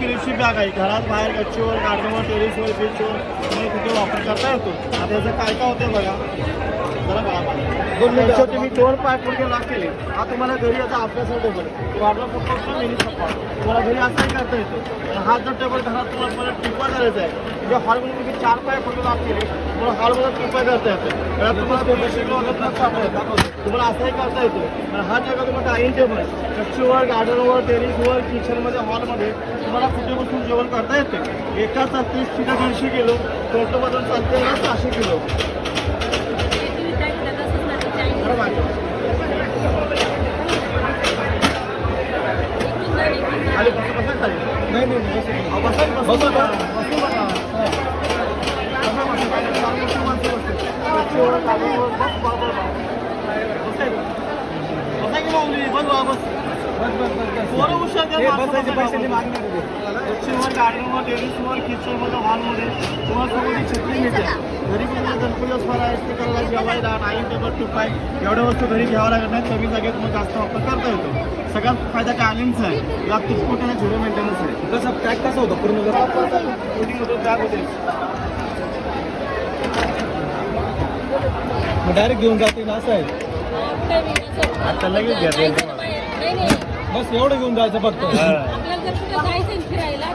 किलोची बॅग आहे घरात बाहेर गच्चीवर गार्डनवर टेरिसवर बीचवर तुम्ही कुठे वापर करता येतो आता याचं काय काय होतं बघा. जरा बघा. दोन मिनिटं तुम्ही दोन पाय पुढे लाग केले. हा तुम्हाला घरी याचा अभ्यास टेबल वाढला फक्त मिनी सप्पा तुम्हाला घरी असंही करता येतो. आणि हा जर टेबल घरात तुम्हाला परत टिपा करायचा आहे म्हणजे हॉलमध्ये तुम्ही चार पाय पुढे लाग केले तुम्हाला हॉलमध्ये टिपा करता येतं. घरात तुम्हाला दोन शिकलो वगैरे न सापडत तुम्हाला असंही करता येतो. आणि हा जगा तुम्हाला डायनिंग टेबल गच्चीवर गार्डनवर टेरिसवर किचनमध्ये हॉलमध्ये तुम्हाला कुठे बसून जेवण करता येते एका तीस किलो दीडशे किलो टोटल बदल चालते ना सहाशे किलो बरोबर खाली बसून बसा खाली नाही नाही बस अहो, बसा बसून बघा बसून बघा बसा, बसा, खाली चार मोठी माणसं बसतात. गच्चीवर, गार्डनवर, बस, बरोबर बसा. बसा इथं. बसा की माऊली, बस हॉलमध्ये. तुम्हाला सगळी छत्री मिळते घरी गेल्या ते करायला जेवायला डाईन टेबल टुपाय एवढ्या वस्तू घरी घ्याव्या लागत नाही कमी जागेत मग जास्त वापर करता येतो. सगळ्यात फायदा काय? आलिमचा आहे. तुटपुट आणि झिरो मेंटेनन्स आहे. कसं पॅक कसं होतं? पूर्ण जरा कोटिंग होतं मग डायरेक्ट घेऊन जाते ना असं आहे. आता लगेच घ्या. ते. नाही नाही. बस एवढं घेऊन जायचं फक्त. आपल्याला जर कुठे जायचं फिरायला